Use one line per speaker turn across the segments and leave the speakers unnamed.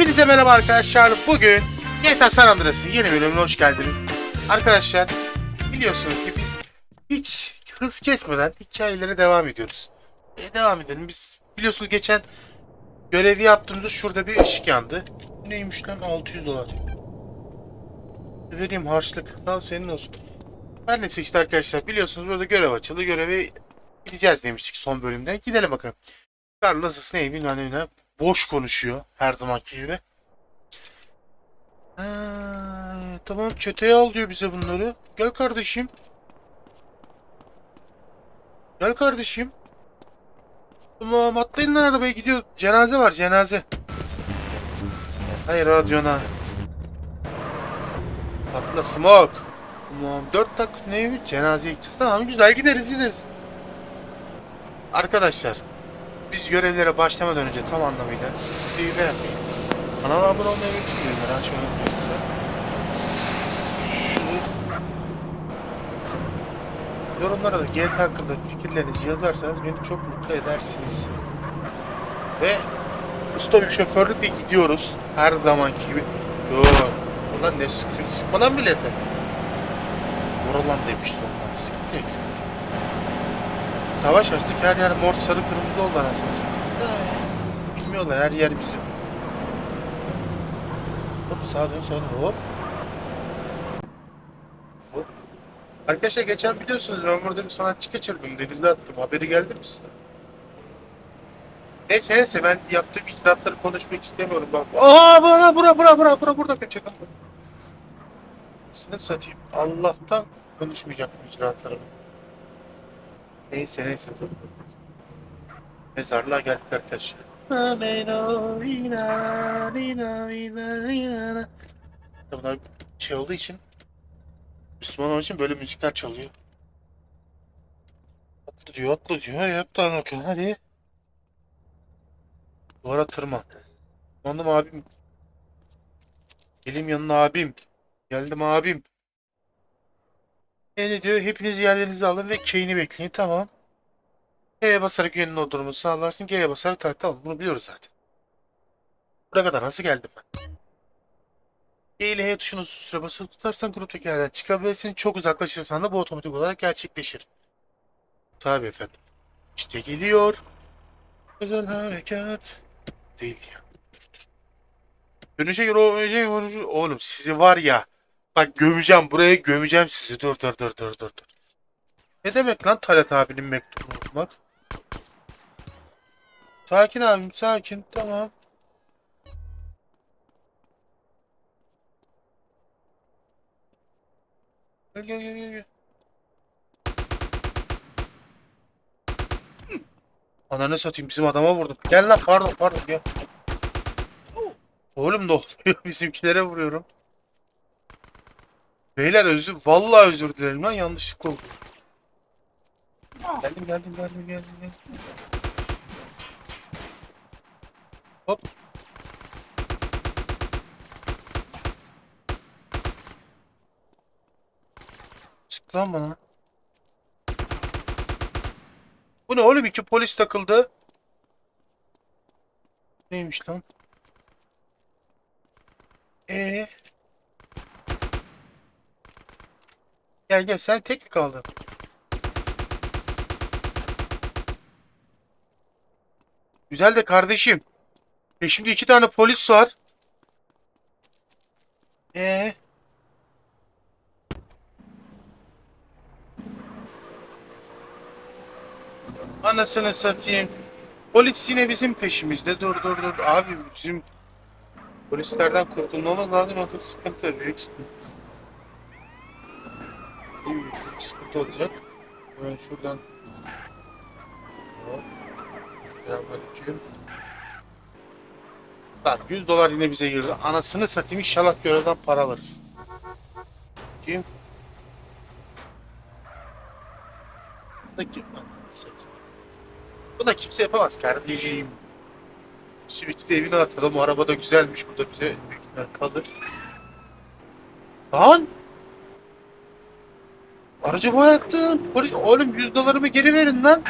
Hepinize merhaba arkadaşlar. Bugün GTA San Andreas'ın yeni bölümüne hoş geldiniz. Arkadaşlar biliyorsunuz ki biz hiç hız kesmeden hikayelere devam ediyoruz. E, devam edelim. Biz biliyorsunuz geçen görevi yaptığımızda şurada bir ışık yandı. Neymiş lan 600 dolar. Vereyim harçlık. Al senin olsun. Her neyse işte arkadaşlar biliyorsunuz burada görev açıldı. Görevi gideceğiz demiştik son bölümde. Gidelim bakalım. Carlos Snape bilmem ne boş konuşuyor her zamanki gibi. Ha, tamam çeteye al diyor bize bunları. Gel kardeşim. Gel kardeşim. Tamam atlayın lan arabaya gidiyor. Cenaze var cenaze. Hayır radyona. Atla smoke. Tamam 4 dakika neymiş cenazeye gideceğiz. Tamam güzel gideriz gideriz. Arkadaşlar biz görevlere başlamadan önce tam anlamıyla videoyu beğenmeyi, kanala abone olmayı ve bildirimleri açmayı unutmayın. Şu- Yorumlara da GTA hakkında fikirlerinizi yazarsanız beni çok mutlu edersiniz. Ve usta bir şoförlükle gidiyoruz. Her zamanki gibi. Yo, ulan ne sıkıntı. Sıkma lan millete. Oralan demişti yok, sıkıntı. yok. Savaş açtık her yer mor sarı kırmızı oldu anasını satayım. Bilmiyorlar her yer bizim. Hop sağa dön dön hop. Hop. Arkadaşlar geçen biliyorsunuz ben burada bir sanatçı kaçırdım denize attım haberi geldi mi size? Neyse neyse ben yaptığım icraatları konuşmak istemiyorum bak. Aa bura bura bura bura bura burada kaçırdım. Sını satayım. Allah'tan konuşmayacaktım icraatlarımı. Neyse neyse dur dur. Mezarlığa geldik arkadaşlar. Bunlar şey olduğu için Müslüman olduğu için böyle müzikler çalıyor. Atlı diyor atlı diyor. Hadi atla bakalım hadi. Duvara tırman. Tırmandım abim. Gelim yanına abim. Geldim abim. Ne diyor? Hepiniz yerlerinizi alın ve keyini bekleyin. Tamam. G'ye basarak yönünün odurumu sağlarsın. G'ye basarak tak. Tamam bunu biliyoruz zaten. Buraya kadar nasıl geldim ben? G ile H tuşunu uzun süre basılı tutarsan gruptaki yerden çıkabilirsin. Çok uzaklaşırsan da bu otomatik olarak gerçekleşir. Tabii efendim. İşte geliyor. Güzel harekat. Değil ya. Dur dur. Dönüşe göre o Oğlum sizi var ya. Bak gömeceğim buraya gömeceğim sizi. Dur dur dur dur dur dur. Ne demek lan Talat abinin mektubunu okumak? Sakin abim sakin tamam. Gel gel gel gel. Ananı satayım bizim adama vurdum. Gel lan pardon pardon gel. Oğlum ne oluyor? Bizimkilere vuruyorum. Beyler özür, vallahi özür dilerim lan yanlışlıkla oldu. Geldim geldim geldim geldim geldim. Hop. Sık lan bana. Bu ne oğlum iki polis takıldı. Neymiş lan? Ee. Gel gel sen tek mi kaldın? Güzel de kardeşim. E şimdi iki tane polis var. Ee. Anasını satayım. Polis yine bizim peşimizde. Dur dur dur. Abi bizim polislerden kurtulmamız lazım. Yoksa sıkıntı. Büyük sıkıntı. Büyük sıkıntı olacak. Ben şuradan. Bak 100 dolar yine bize girdi. Anasını satayım inşallah görevden para alırız. Kim? Bu da kim? Bu da kimse yapamaz kardeşim. Switch'i de evine atalım. O araba da güzelmiş. Bu da bize büyük kalır. Lan! Aracı boyattın. Polis, oğlum 100 dolarımı geri verin lan.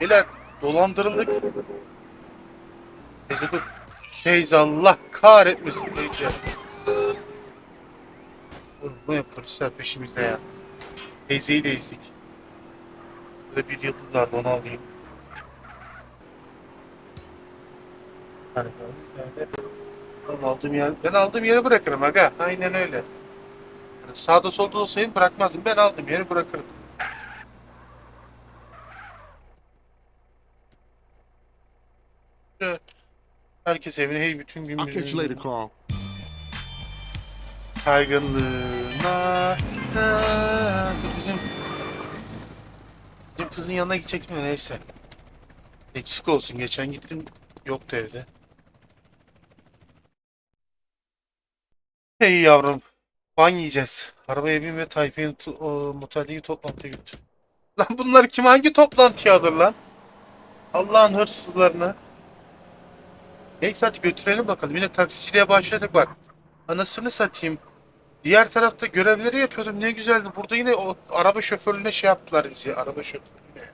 Beyler dolandırıldık. Neyse dur. Teyze Allah kahretmesin teyze. Oğlum bu ne polisler peşimizde ya. Teyzeyi de ezdik. Burada bir yıldız vardı onu alayım. Yani böyle. Ben aldığım yer, ben aldığım yere bırakırım aga. Aynen öyle. Yani sağda solda olsaydım bırakmazdım. Ben aldığım yere bırakırım. Herkes evine hey bütün gün
Carl.
saygınlığına dur bizim bizim kızın yanına gidecektim de neyse. Eksik olsun geçen gittim yoktu evde. Hey yavrum. Ban yiyeceğiz. Arabaya bin ve o, moteldeki toplantıya götür. Lan bunları kim hangi toplantıya alır lan? Allah'ın hırsızlarını. Neyse hadi götürelim bakalım. Yine taksiciliğe başladık bak. Anasını satayım. Diğer tarafta görevleri yapıyordum. Ne güzeldi. Burada yine o araba şoförüne şey yaptılar bizi. Araba şoförüne.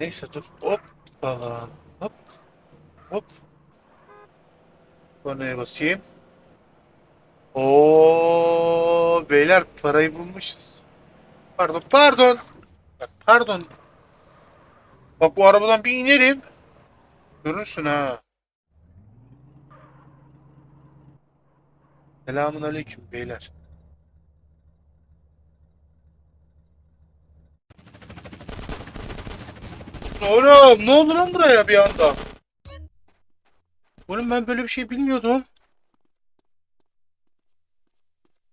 Neyse dur. Hop. Falan. Hop. Hop. Kornaya basayım. Oo beyler parayı bulmuşuz. Pardon pardon. Pardon. Bak bu arabadan bir inerim. Görürsün ha. Selamun aleyküm beyler. Oğlum ne oldu lan buraya bir anda? Oğlum ben böyle bir şey bilmiyordum.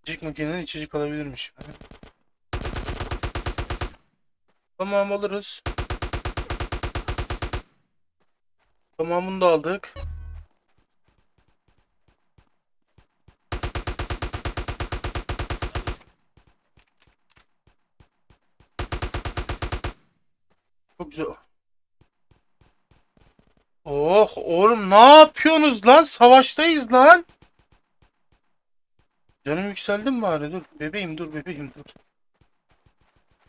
İçecek makineden içecek alabilirmiş. Tamam alırız. Tamamını da aldık. Çok güzel. Oh oğlum ne yapıyorsunuz lan? Savaştayız lan. Canım yükseldi mi bari? Dur bebeğim dur bebeğim dur.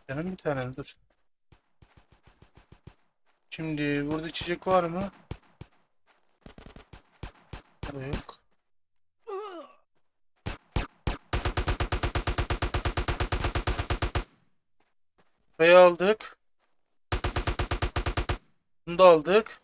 Canım bir tanem dur. Şimdi burada içecek var mı? Burada yok. Burayı aldık. Bunu da aldık.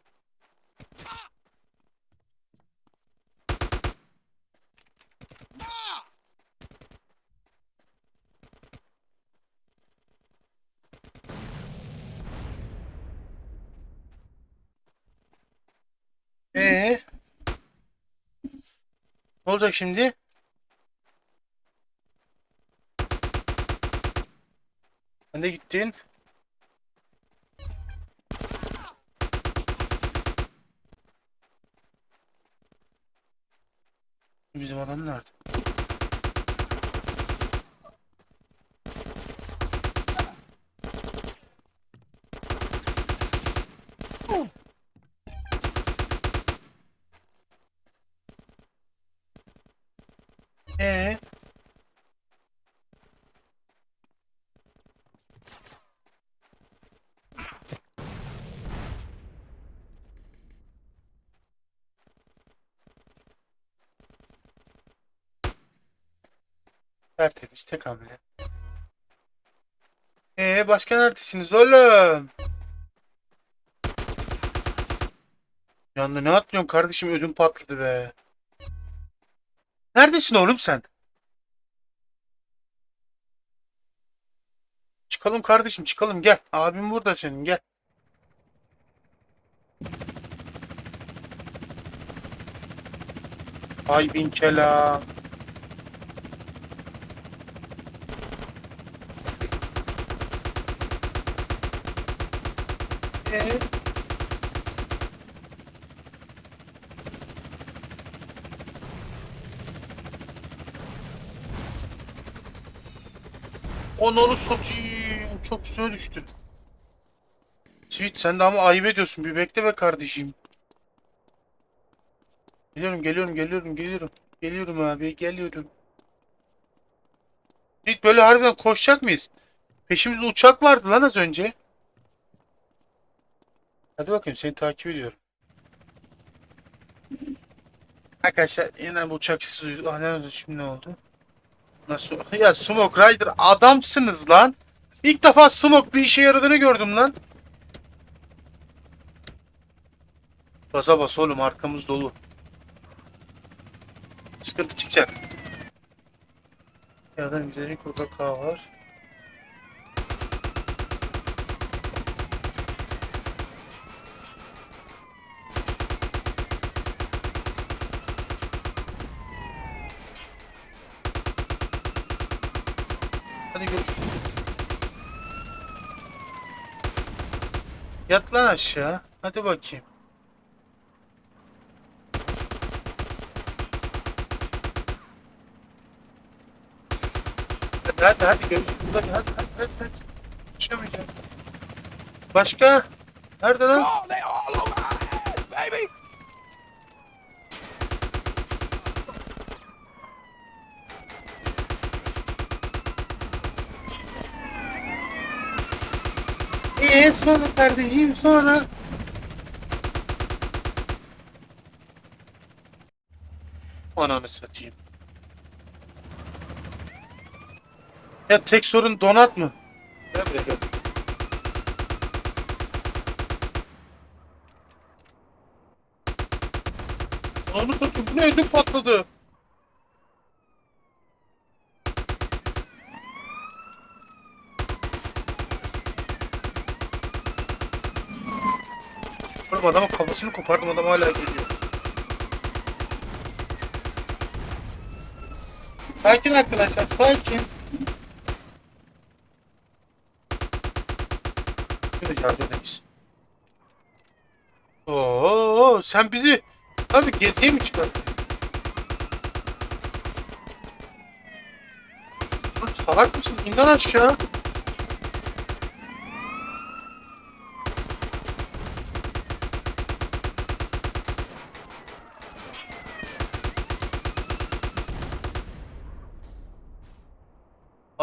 Ee? Ne olacak şimdi? Sen de gittin. Bizim adam nerede? Ee? Tertemiz tek hamle. Ee başka neredesiniz oğlum? Yanına ne atlıyorsun kardeşim ödüm patladı be. Neredesin oğlum sen? Çıkalım kardeşim çıkalım gel. Abim burada senin gel. Ay bin kelam. Ee? Onu satayım. Çok üstüne düştü. Sweet sen de ama ayıp ediyorsun. Bir bekle be kardeşim. Geliyorum geliyorum geliyorum geliyorum. Geliyorum abi geliyorum. Sweet böyle harbiden koşacak mıyız? Peşimizde uçak vardı lan az önce. Hadi bakayım seni takip ediyorum. Arkadaşlar yine bu uçak sesi duydu. Ah ne oldu şimdi ne oldu? Nasıl? Ya Smoke Rider adamsınız lan. İlk defa Smoke bir işe yaradığını gördüm lan. Baza bas oğlum arkamız dolu. Sıkıntı çıkacak. Ya da güzellik burada K var. Hadi gör. Yat lan aşağı. Hadi bakayım. Hadi hadi hadi görüşürüz. Hadi hadi hadi hadi. hadi. Başka? Nerede lan? Eee sonra kardeşim sonra. Ananı satayım. Ya tek sorun donat mı? Gel buraya gel. Ananı satayım bu ne ödüm patladı. Oğlum adamın kafasını kopardım adam hala geliyor. Sakin arkadaşlar sakin. Şöyle yardım edeyiz. Oo sen bizi abi geziye mi çıkardın? Salak mısın? İn lan aşağı.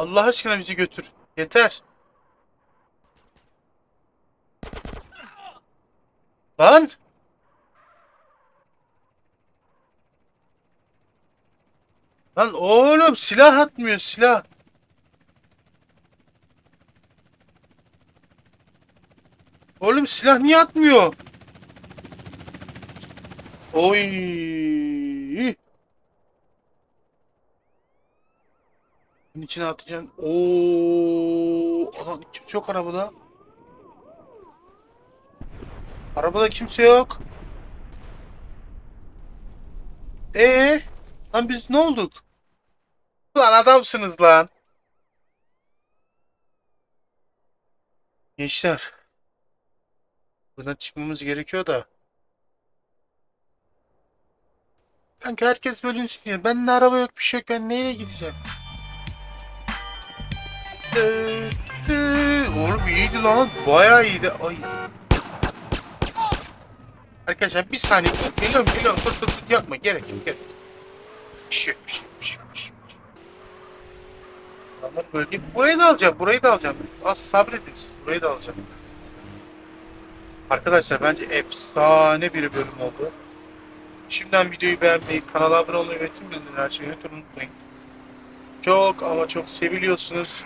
Allah aşkına bizi götür. Yeter. Lan! Lan oğlum silah atmıyor silah. Oğlum silah niye atmıyor? Oy! İçine atacaksın. Oo! Lan kimse yok arabada. Arabada kimse yok. Ee, lan biz ne olduk? Lan adamsınız lan. Gençler. Buradan çıkmamız gerekiyor da. Kanka herkes bölünsün ya. Bende araba yok bir şey yok. Ben neyle gideceğim? Oğlum iyiydi lan. Bayağı iyiydi. Ay. Arkadaşlar bir saniye. Geliyorum geliyorum. Dur dur dur. Yapma. Gerek yok. Gerek. Bir şey şey şey şey yok. Bölge. Burayı da alacağım. Burayı da alacağım. Az sabredin siz. Burayı da alacağım. Arkadaşlar bence efsane bir bölüm oldu. Şimdiden videoyu beğenmeyi, kanala abone olmayı ve tüm bildirimleri açmayı unutmayın. Çok ama çok seviliyorsunuz.